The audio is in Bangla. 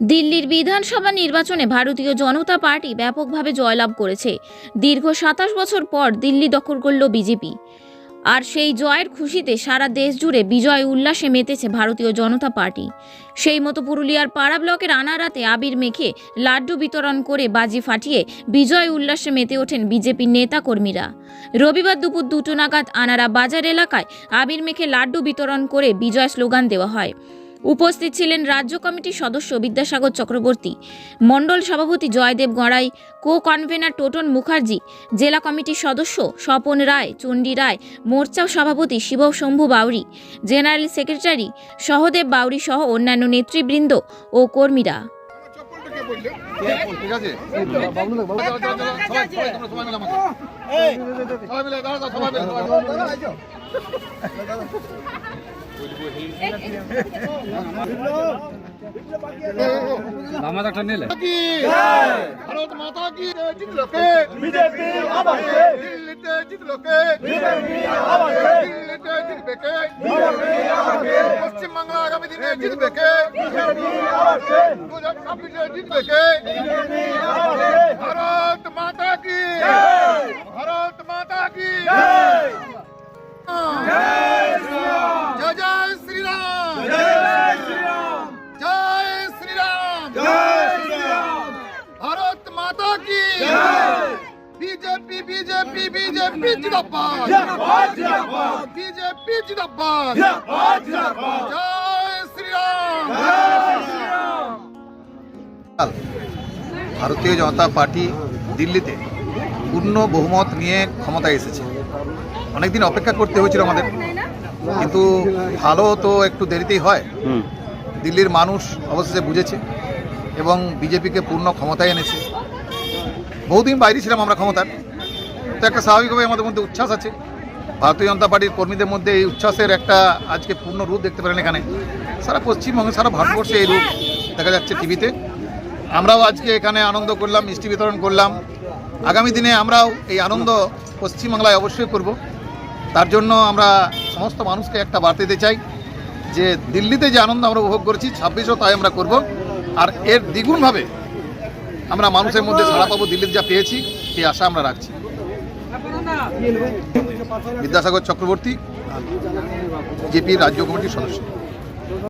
দিল্লির বিধানসভা নির্বাচনে ভারতীয় জনতা পার্টি ব্যাপকভাবে জয়লাভ করেছে। দীর্ঘ সাতাশ বছর পর দিল্লি দখল করল বিজেপি। আর সেই জয়ের খুশিতে সারা দেশ জুড়ে বিজয় উল্লাসে মেতেছে ভারতীয় জনতা পার্টি। সেই মতো পুরুলিয়ার পাড়া ব্লকের আনারাতে আবির মেখে লাড্ডু বিতরণ করে বাজি ফাটিয়ে বিজয় উল্লাসে মেতে ওঠেন বিজেপির নেতা কর্মীরা রবিবার দুপুর দুটো নাগাদ আনারা বাজার এলাকায় আবির মেখে লাড্ডু বিতরণ করে বিজয় স্লোগান দেওয়া হয়। উপস্থিত ছিলেন রাজ্য কমিটির সদস্য বিদ্যাসাগর চক্রবর্তী, মণ্ডল সভাপতি জয়দেব গড়াই কো কনভেনার টোটন মুখার্জি, জেলা কমিটির সদস্য স্বপন রায়, চণ্ডী রায়, মোর্চা সভাপতি শিব শম্ভু বাউরি, জেনারেল সেক্রেটারি সহদেব বাউরি সহ অন্যান্য নেতৃবৃন্দ ও কর্মীরা। ঠিক আছে সবাই মিলে সবাই মিলে দামাদ একটা নিলে। ভারত মাতা কি জিতলো কে বিজেপি আমাকে দিল্লিতে জিতলো কে বিজেপি আমাকে দিল্লিতে জিতবে কে বিজেপি পশ্চিম বাংলা আগামী দিনে জিতবে কে বিজেপি হাজার ছাব্বিশে জিতবে কে ভারত বিজেপি বিজেপি বিজেপি জিন্দাবাদ। জিন্দাবাদ জয় শ্রীরাম। ভারতীয় জনতা পার্টি দিল্লিতে পূর্ণ বহুমত নিয়ে ক্ষমতায় এসেছে। অনেকদিন অপেক্ষা করতে হয়েছিল আমাদের কিন্তু ভালো তো একটু দেরিতেই হয়। দিল্লির মানুষ অবশেষে বুঝেছে এবং বিজেপিকে পূর্ণ ক্ষমতায় এনেছে। বহুদিন বাইরে ছিলাম আমরা ক্ষমতার। তো একটা স্বাভাবিকভাবে আমাদের মধ্যে উচ্ছ্বাস আছে। ভারতীয় জনতা পার্টির কর্মীদের মধ্যে এই উচ্ছ্বাসের একটা আজকে পূর্ণ রূপ দেখতে পারেন এখানে। সারা পশ্চিমবঙ্গে, সারা ভারতবর্ষে এই রূপ দেখা যাচ্ছে টিভিতে। আমরাও আজকে এখানে আনন্দ করলাম, মিষ্টি বিতরণ করলাম। আগামী দিনে আমরাও এই আনন্দ পশ্চিমবাংলায় অবশ্যই করব। তার জন্য আমরা সমস্ত মানুষকে একটা বার্তা দিতে চাই যে দিল্লিতে যে আনন্দ আমরা উপভোগ করেছি, ছাব্বিশও তাই আমরা করব। আর এর দ্বিগুণভাবে আমরা মানুষের মধ্যে সাড়া পাবো দিল্লিতে যা পেয়েছি এই আশা আমরা রাখছি। বিদ্যাসাগর চক্রবর্তী জেপি রাজ্য কমিটির সদস্য।